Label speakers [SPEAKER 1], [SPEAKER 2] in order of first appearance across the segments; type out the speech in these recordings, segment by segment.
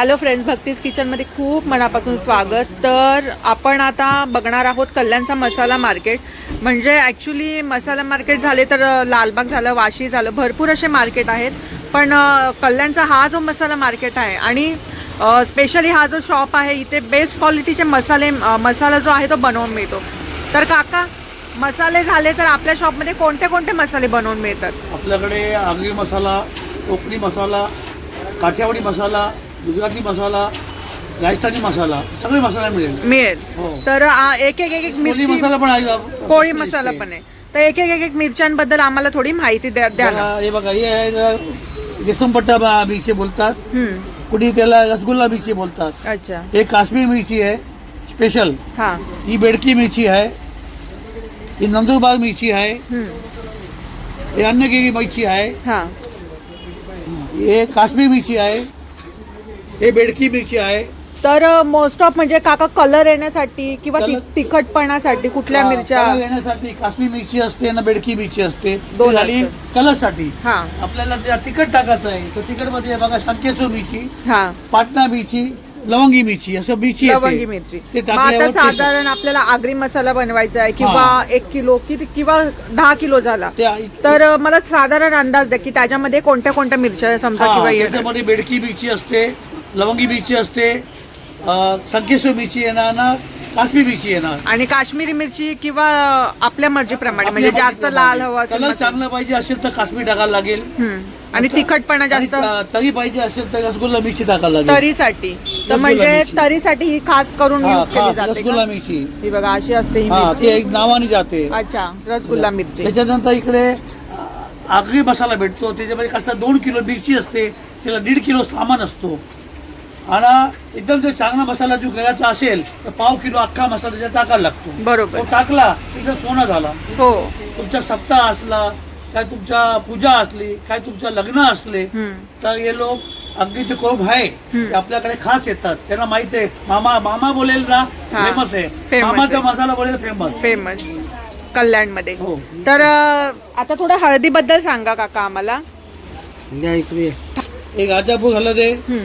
[SPEAKER 1] Hello friends भक्तीज किचनमध्ये खूप मनापासून स्वागत. तर आपण आता बघणार आहोत कल्याणचा मसाला मार्केट. म्हणजे ॲक्च्युली मसाला मार्केट झाले तर लालबाग झालं वाशी झालं भरपूर असे मार्केट आहेत. पण कल्याणचा हा जो मसाला मार्केट आहे आणि स्पेशली हा जो शॉप आहे इथे बेस्ट क्वालिटीचे मसाले मसाला जो आहे तो बनवून मिळतो. तर काका मसाले झाले तर आपल्या शॉपमध्ये कोणते कोणते मसाले बनवून मिळतात?
[SPEAKER 2] आपल्याकडे आगरी मसाला कोकणी मसाला काठियावाडी मसाला गुजराती मसाला राजस्थानी मसाला सगळे मसाला मिळेल.
[SPEAKER 1] मिळेल.
[SPEAKER 2] हो.
[SPEAKER 1] तर आ, एक एक एक एक
[SPEAKER 2] कोळी
[SPEAKER 1] मिरची
[SPEAKER 2] मसाला पण आहे.
[SPEAKER 1] कोळी मसाला पण आहे. तर एक एक एक एक मिरच्यांबद्दल आम्हाला थोडी माहिती द्या द्या ना.
[SPEAKER 2] हे बघा हे आहे रेसमपट्टा बा- मिरची बोलतात.
[SPEAKER 1] हम्म,
[SPEAKER 2] कुणी त्याला रसगुल्ला मिरची बोलतात.
[SPEAKER 1] अच्छा.
[SPEAKER 2] हे काश्मीर मिरची आहे स्पेशल
[SPEAKER 1] हा.
[SPEAKER 2] ही बेडकी मिरची आहे. ही नंदुरबार मिरची आहे.
[SPEAKER 1] हम्म,
[SPEAKER 2] हे अन्नगिरी मिरची आहे.
[SPEAKER 1] हा.
[SPEAKER 2] हे काश्मीर मिरची आहे. हे बेडकी मिरची आहे.
[SPEAKER 1] तर मोस्ट ऑफ म्हणजे काका कलर येण्यासाठी किंवा ति- तिखटपणासाठी कुठल्या मिरच्या?
[SPEAKER 2] कलर येण्यासाठी काश्मीर मिरची असते ना बेडकी मिरची असते.
[SPEAKER 1] दोन
[SPEAKER 2] झाली. कलरसाठी.
[SPEAKER 1] हा.
[SPEAKER 2] आपल्याला त्या तिखट टाकायचं आहे. तर तिखटमध्ये बघा संकेसो मिरची
[SPEAKER 1] हा.
[SPEAKER 2] पाटणा मिरची लवंगी मिरची असं मिरची येते.
[SPEAKER 1] लवंगी मिरची.
[SPEAKER 2] ते
[SPEAKER 1] मग आता
[SPEAKER 2] taste-
[SPEAKER 1] साधारण आपल्याला आगरी मसाला बनवायचा आहे किंवा
[SPEAKER 2] हा.
[SPEAKER 1] एक किलो किती किंवा दहा किलो झाला.
[SPEAKER 2] ते
[SPEAKER 1] तर मला साधारण अंदाज द्या की त्याच्यामध्ये कोणत्या कोणत्या मिरच्या समजा
[SPEAKER 2] हा,
[SPEAKER 1] किंवा
[SPEAKER 2] त्याच्यामध्ये बेडकी मिरची असते. लवंगी मिरची असते संकेसो मिरची येणार ना काश्मीर मिरची येणार.
[SPEAKER 1] आणि काश्मीरी मिरची किंवा आपल्या मर्जीप्रमाणे म्हणजे जास्त लाल हवा असेल
[SPEAKER 2] कलर
[SPEAKER 1] मसाला.
[SPEAKER 2] चांगलं पाहिजे असेल तर काश्मीर टाकायला लागेल.
[SPEAKER 1] हम्म. आणि तिखटपणा जास्त?
[SPEAKER 2] आणि तरी पाहिजे असेल तर रसगुल्ला मिरची टाकायला लागेल.
[SPEAKER 1] तरीसाठी. तर म्हणजे
[SPEAKER 2] मिरची.
[SPEAKER 1] तरीसाठी ही खास करून
[SPEAKER 2] हा,
[SPEAKER 1] यूज केली
[SPEAKER 2] खास
[SPEAKER 1] जाते
[SPEAKER 2] रसगुल्ला
[SPEAKER 1] का?
[SPEAKER 2] मिरची.
[SPEAKER 1] ही बघा अशी असते ही
[SPEAKER 2] हा
[SPEAKER 1] मिरची.
[SPEAKER 2] ती एक नावाने जाते.
[SPEAKER 1] अच्छा रसगुल्ला मिरची.
[SPEAKER 2] त्याच्यानंतर इकडे आगरी मसाला भेटतो. त्याच्यामध्ये कसं दोन किलो मिरची असते त्याला दीड किलो सामान असतो. आणि एकदम जर चांगला मसाला जो करायचा असेल तर पाव किलो अख्खा मसाला त्याच्यात टाकायला लागतो.
[SPEAKER 1] बरोबर.
[SPEAKER 2] तो टाकला एकदम सोना झाला.
[SPEAKER 1] हो.
[SPEAKER 2] तुमचा सप्ताह असला काय तुमच्या पूजा असली काय तुमचं लग्न असले. तर हे लोक अगदी ते कोप आहे ते आपल्याकडे खास येतात. त्यांना माहीत आहे मामा मामा बोलेल ना. फेमस आहे. मामाचा. मसाला बोलेल फेमस
[SPEAKER 1] फेमस कल्याणमध्ये.
[SPEAKER 2] हो.
[SPEAKER 1] तर आता थोडं हळदीबद्दल सांगा काका आम्हाला.
[SPEAKER 2] एक राजापूर हळद आहे.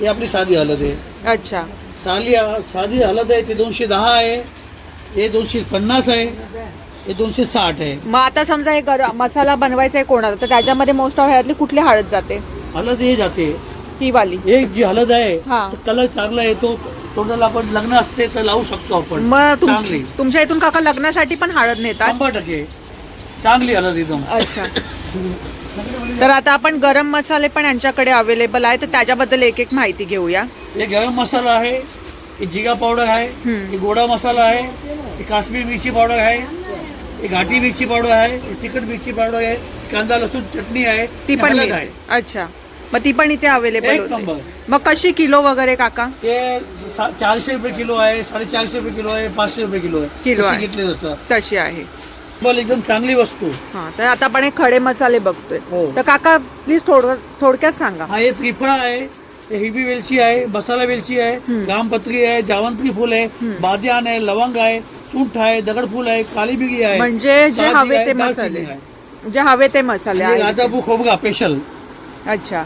[SPEAKER 2] ही आपली साधी हळद आहे.
[SPEAKER 1] अच्छा.
[SPEAKER 2] साली साधी हळद आहे ती दोनशे दहा आहे हे दोनशे पन्नास आहे हे दोनशे साठ आहे.
[SPEAKER 1] मग आता समजा हे गर- मसाला बनवायचा आहे कोणाला तर त्याच्यामध्ये मोस्ट ऑफ ह्यातली कुठली हळद जाते?
[SPEAKER 2] हळद हे जाते.
[SPEAKER 1] ही वाली.
[SPEAKER 2] हे जी हळद आहे
[SPEAKER 1] हा.
[SPEAKER 2] कलर चांगला येतो टोटल आपण लग्न असते तर लावू शकतो आपण.
[SPEAKER 1] मग तुम-
[SPEAKER 2] चांगली.
[SPEAKER 1] तुमच्या इथून काका लग्नासाठी पण हळद नेतात?
[SPEAKER 2] शंभर टक्के. चांगली हळद एकदम.
[SPEAKER 1] अच्छा. तर आता आपण गरम मसाले पण यांच्याकडे अवेलेबल आहे तर त्याच्याबद्दल एक एक माहिती घेऊया.
[SPEAKER 2] हे गरम मसाला आहे हे जिगा पावडर आहे. हे गोडा मसाला आहे हे काश्मीर मिरची पावडर आहे हे घाटी मिरची पावडर आहे तिखट मिरची पावडर आहे कांदा लसूण चटणी आहे
[SPEAKER 1] ती पण
[SPEAKER 2] आहे.
[SPEAKER 1] अच्छा. मग ती पण इथे अवेलेबल. मग कशी किलो वगैरे काका?
[SPEAKER 2] ते चारशे रुपये किलो आहे साडेचारशे रुपये किलो आहे पाचशे रुपये किलो आहे.
[SPEAKER 1] किलो.
[SPEAKER 2] घेतली जसं
[SPEAKER 1] तशी आहे.
[SPEAKER 2] बोल एकदम चांगली वस्तू.
[SPEAKER 1] हा तर आता आपण हे खडे मसाले बघतोय.
[SPEAKER 2] हो.
[SPEAKER 1] तर काका प्लीज थोड थोडक्यात सांगा.
[SPEAKER 2] हा हे त्रिफळा आहे हे हिरवी वेलची आहे मसाला वेलची आहे रामपत्री आहे जावंत्री फुल आहे बाद्यान आहे लवंग आहे सुंठ आहे दगडफूल आहे कालीबिगी आहे
[SPEAKER 1] म्हणजे जे हवे
[SPEAKER 2] आहे,
[SPEAKER 1] ते
[SPEAKER 2] दालचिनी
[SPEAKER 1] मसाले.
[SPEAKER 2] आहे.
[SPEAKER 1] जे हवे ते मसाले
[SPEAKER 2] आणि
[SPEAKER 1] आहेत
[SPEAKER 2] राजापूर खोबगा स्पेशल
[SPEAKER 1] अच्छा.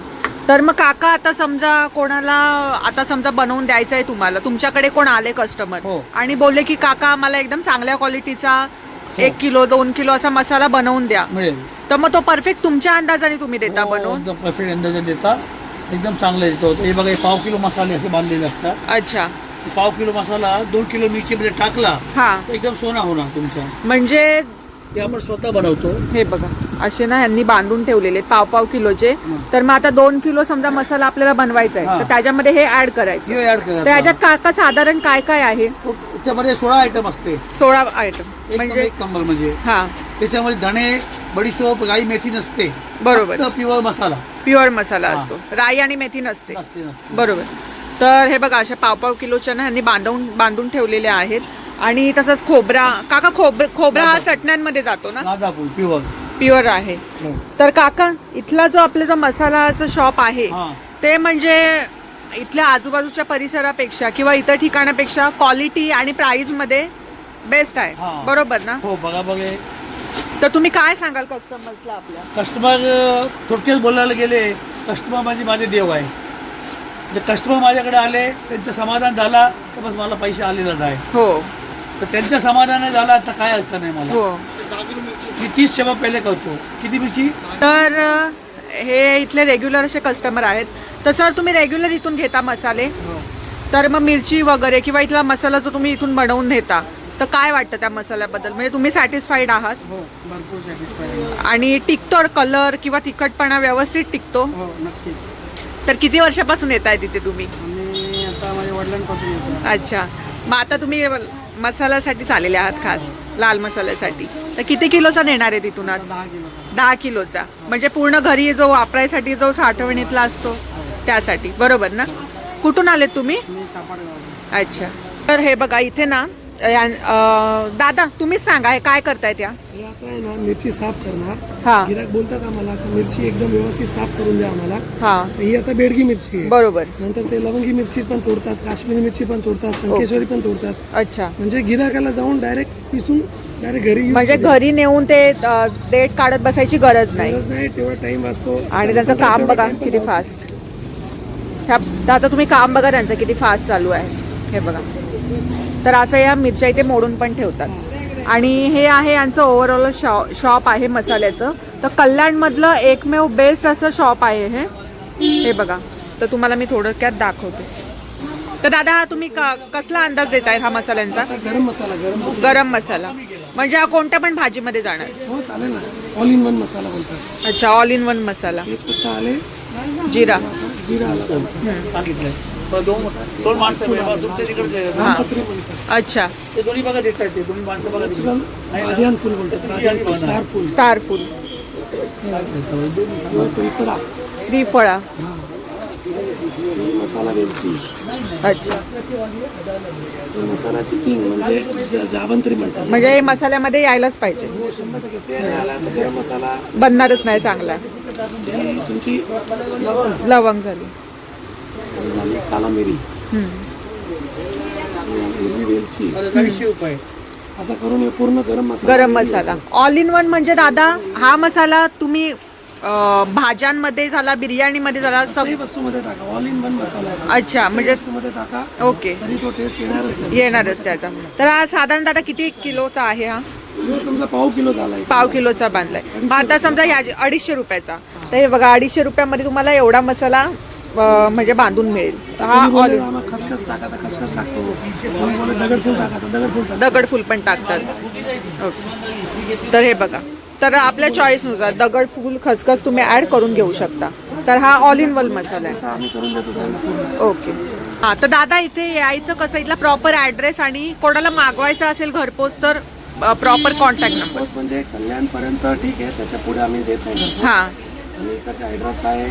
[SPEAKER 1] तर मग काका आता समजा कोणाला आता समजा बनवून द्यायचं आहे तुम्हाला तुमच्याकडे कोण आले कस्टमर
[SPEAKER 2] हो.
[SPEAKER 1] आणि बोलले की काका मला एकदम चांगल्या क्वालिटीचा एक किलो दोन किलो असा मसाला बनवून द्या.
[SPEAKER 2] मिळेल.
[SPEAKER 1] तर मग तो परफेक्ट तुमच्या अंदाजाने तुम्ही देता
[SPEAKER 2] हो,
[SPEAKER 1] बनवून?
[SPEAKER 2] एकदम परफेक्ट अंदाजे देता. एकदम चांगलं येतो हे बघा हे पाव किलो मसाले असे बांधलेले असतात.
[SPEAKER 1] अच्छा.
[SPEAKER 2] हे पाव किलो मसाला दोन किलो मिरचीमध्ये टाकला
[SPEAKER 1] हा.
[SPEAKER 2] तर एकदम सोना होणार तुमचा.
[SPEAKER 1] म्हणजे
[SPEAKER 2] ते आपण स्वतः बनवतो.
[SPEAKER 1] हे बघा असे ना यांनी बांधून ठेवलेले पाव पाव किलोचे.
[SPEAKER 2] हं.
[SPEAKER 1] तर मग आता दोन किलो समजा मसाला आपल्याला बनवायचा आहे
[SPEAKER 2] हा.
[SPEAKER 1] तर त्याच्यामध्ये हे ऍड करायचं.
[SPEAKER 2] हे ऍड
[SPEAKER 1] तर याच्यात काका साधारण काय काय आहे?
[SPEAKER 2] त्याच्यामध्ये सोळा आयटम असते.
[SPEAKER 1] सोळा आयटम म्हणजे
[SPEAKER 2] एक नंबर म्हणजे.
[SPEAKER 1] हा.
[SPEAKER 2] त्याच्यामध्ये धणे बडीशोप गाई मेथी नसते.
[SPEAKER 1] बरोबर.
[SPEAKER 2] प्युअर मसाला.
[SPEAKER 1] प्युअर मसाला
[SPEAKER 2] हा.
[SPEAKER 1] असतो. राई आणि मेथी नसते. बरोबर. तर हे बघा अशा पाव पाव किलोच्या ना ह्यांनी बांधून बांधून ठेवलेले आहेत. आणि तसंच खोबरा. काका खोब खोबरा हा चटण्यांमध्ये जातो ना?
[SPEAKER 2] प्युअर
[SPEAKER 1] प्युअर आहे. तर काका इथला जो आपला जो मसालाचं शॉप आहे
[SPEAKER 2] हा.
[SPEAKER 1] ते म्हणजे इथल्या आजूबाजूच्या परिसरापेक्षा किंवा इतर ठिकाणापेक्षा क्वालिटी आणि प्राइसमध्ये बेस्ट आहे.
[SPEAKER 2] हा.
[SPEAKER 1] बरोबर ना?
[SPEAKER 2] हो बघा बघा.
[SPEAKER 1] तर तुम्ही काय सांगाल कस्टमर्सला आपल्या?
[SPEAKER 2] कस्टमर थोडक्यात बोलायला गेले कस्टमर म्हणजे माझे देव आहे. जे कस्टमर माझ्याकडे आले त्यांचं समाधान झाला तर बस मला पैसे आलेलाच आहे.
[SPEAKER 1] हो.
[SPEAKER 2] तर त्यांच्या समाधान झाला तर काय अडचण नाही मला.
[SPEAKER 1] हो.
[SPEAKER 2] मी तीच सेवा पहिले करतो. किती मिरची?
[SPEAKER 1] तर अ, हे इथले रेग्युलर असे कस्टमर आहेत. तर सर तुम्ही रेग्युलर इथून घेता मसाले? तर मग मिरची वगैरे किंवा इथला मसाला जो तुम्ही इथून बनवून घेता तर काय वाटतं त्या मसाल्याबद्दल? म्हणजे तुम्ही सॅटिस्फाईड आहात?
[SPEAKER 3] हो भरपूर
[SPEAKER 1] आणि टिकतो कलर किंवा तिखटपणा व्यवस्थित टिकतो?
[SPEAKER 3] हो नक्की
[SPEAKER 1] तर किती वर्षापासून येत आहे तिथे तुम्ही?
[SPEAKER 3] आम्ही आता माझ्या वडिलांपासून येतो
[SPEAKER 1] अच्छा. मग आता तुम्ही मसाल्यासाठीच आलेले आहात खास. लाल मसाल्यासाठी. तर किती किलोचा नेणार आहे तिथून आज?
[SPEAKER 3] दहा किलो
[SPEAKER 1] दहा किलोचा. म्हणजे पूर्ण घरी जो वापरायसाठी जो साठवणीतला असतो त्यासाठी. बरोबर ना? कुठून आलेत तुम्ही? अच्छा. तर हे बघा इथे ना या- अं, दादा तुम्हीच सांगा हे काय करतायत या?
[SPEAKER 4] हे आता आहे ना मिरची साफ करणार.
[SPEAKER 1] हा.
[SPEAKER 4] गिराक बोलतात आम्हाला का मिरची एकदम व्यवस्थित साफ करून द्या आम्हाला.
[SPEAKER 1] हा.
[SPEAKER 4] तर ही आता बेडगी मिरची आहे.
[SPEAKER 1] बरोबर.
[SPEAKER 4] नंतर ते लवंगी मिरची पण तोडतात काश्मीरी मिरची पण तोडतात संकेश्वरी पण तोडतात.
[SPEAKER 1] अच्छा.
[SPEAKER 4] म्हणजे गिराकाला जाऊन डायरेक्ट पिसून डायरेक्ट घरी use
[SPEAKER 1] म्हणजे. घरी नेऊन ते अं, डेट काढत बसायची गरज नाही.
[SPEAKER 4] गरज नाही तेवढा टाइम वाचतो.
[SPEAKER 1] आणि त्यांचं
[SPEAKER 4] तेवढा
[SPEAKER 1] काम बघा
[SPEAKER 4] time पण
[SPEAKER 1] किती. फास्ट ह्या आता तुम्ही काम बघा त्यांचं किती फास्ट चालू आहे. हे बघा. तर असं या मिरच्या इथे मोडून पण ठेवतात. आणि हे आहे यांचं ओव्हरऑल शॉ शॉप आहे मसाल्याचं. तर कल्याणमधलं एकमेव बेस्ट असं शॉप आहे हे. हे बघा. तर तुम्हाला मी थोडक्यात दाखवते. तर दादा हा तुम्ही क- कसला अंदाज देताय हा मसाल्यांचा?
[SPEAKER 4] गरम मसाला गरम मसाला.
[SPEAKER 1] गरम मसाला. म्हणजे हा कोणत्या पण भाजीमध्ये जाणार?
[SPEAKER 4] हो चालेल ना. ऑल इन वन मसाला बोलतात.
[SPEAKER 1] अच्छा ऑल इन वन मसाला. जिरा.
[SPEAKER 4] जिरा
[SPEAKER 2] दोन दोन माणसं मिळाली. तुमच्या तिकडचे
[SPEAKER 1] अच्छा.
[SPEAKER 2] ते दोन्ही बघा देत आहेत ते दोन्ही माणसं बघा
[SPEAKER 4] फुल बोलतात. Full star full
[SPEAKER 1] star food
[SPEAKER 4] किंवा त्रिफळा.
[SPEAKER 1] त्रिफळा.
[SPEAKER 4] मसाला वेलची.
[SPEAKER 1] अच्छा.
[SPEAKER 4] ही मसाल्याची किंग म्हणजे जावंत्री म्हणतात.
[SPEAKER 1] म्हणजे हे मसाल्यामध्ये यायलाच पाहिजे.
[SPEAKER 4] हो,
[SPEAKER 1] बनणारच नाही चांगला.
[SPEAKER 4] ही तुमची लवंग
[SPEAKER 1] झाली.
[SPEAKER 4] आणि झाली काला मिरी. हिरवी वेलची. असं करून हे पूर्ण गरम मसाला.
[SPEAKER 1] गरम मसाला. ऑल इन वन म्हणजे दादा हा मसाला तुम्ही अं, भाज्यांमध्ये झाला बिर्याणीमध्ये झाला सग
[SPEAKER 4] काही वस्तूमध्ये टाका. ऑल इन वन मसाला आहे.
[SPEAKER 1] अच्छा म्हणजे
[SPEAKER 4] वस्तूमध्ये टाका.
[SPEAKER 1] ओके.
[SPEAKER 4] तरी तो टेस्ट येणारच नाही.
[SPEAKER 1] येणारच त्याचा. तर हा साधारण दादा किती किलोचा आहे हा?
[SPEAKER 4] समजा पाव किलो झालाय
[SPEAKER 1] पाव किलोचा बांधलाय. मग आता समजा या अडीचशे रुपयाचा. तर हे बघा अडीचशे रुपयामध्ये तुम्हाला एवढा मसाला म्हणजे बांधून मिळेल. हा ऑल
[SPEAKER 4] बोलले, आम्हाला खसखस टाका तर खसखस टाकतो. कोणी बोलले दगडफूल टाका तर दगडफूल टाकतो
[SPEAKER 1] दगड फुल पण टाकतात. ओके. तर हे बघा. तर आपल्या चॉईसनुसार दगड फुल खसखस तुम्ही ऍड करून घेऊ शकता. तर हा ऑल इन वन मसाला आहे.
[SPEAKER 4] असं आम्ही करून देतो त्यांना पूर्ण
[SPEAKER 1] ओके. हा तर दादा इथे यायचं कसं? इथला प्रॉपर ॲड्रेस आणि कोणाला मागवायचं असेल घरपोच तर प्रॉपर कॉन्टॅक्ट नंबर
[SPEAKER 4] म्हणजे कल्याणपर्यंत ठीक आहे त्याच्या पुढे आम्ही देत नाही.
[SPEAKER 1] हां.
[SPEAKER 4] आणि इकडचा ॲड्रेस आहे.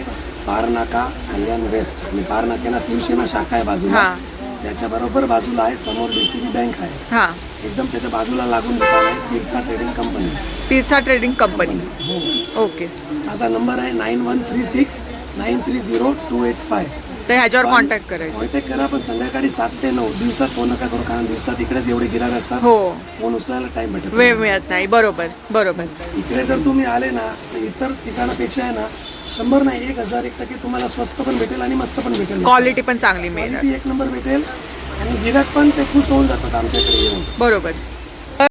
[SPEAKER 4] पार नाका कल्याण वेस्ट आणि पार नाक्याला शिवसेना शाखा आहे बाजूला.
[SPEAKER 1] हा.
[SPEAKER 4] त्याच्या बरोबर बाजूला आहे समोर डीसीबी बँक आहे.
[SPEAKER 1] हां.
[SPEAKER 4] एकदम त्याच्या बाजूला लागून दुकान आहे Teertha trading company
[SPEAKER 1] Teertha trading company okay
[SPEAKER 4] माझा नंबर आहे nine one three six nine three zero two eight five
[SPEAKER 1] तर ह्याच्यावर कॉन्टॅक्ट करायचं.
[SPEAKER 4] कॉन्टॅक्ट करा पण संध्याकाळी सात ते नऊ दिवसात फोन नका करू कारण दिवसात इकडेच एवढे गिराक असतात.
[SPEAKER 1] हो.
[SPEAKER 4] फोन उचलायला टाइम भेटत
[SPEAKER 1] वेळ मिळत नाही. बरोबर बरोबर.
[SPEAKER 4] इकडे जर तुम्ही आले ना तर इतर ठिकाणापेक्षा आहे ना शंभर नाही एक हजार एक टक्के तुम्हाला स्वस्त पण भेटेल आणि मस्त पण भेटेल.
[SPEAKER 1] क्वालिटी पण चांगली
[SPEAKER 4] क्वालिटी एक नंबर भेटेल आणि गिराक पण ते खुश होऊन जातात आमच्याकडे येऊन.
[SPEAKER 1] बरोबर.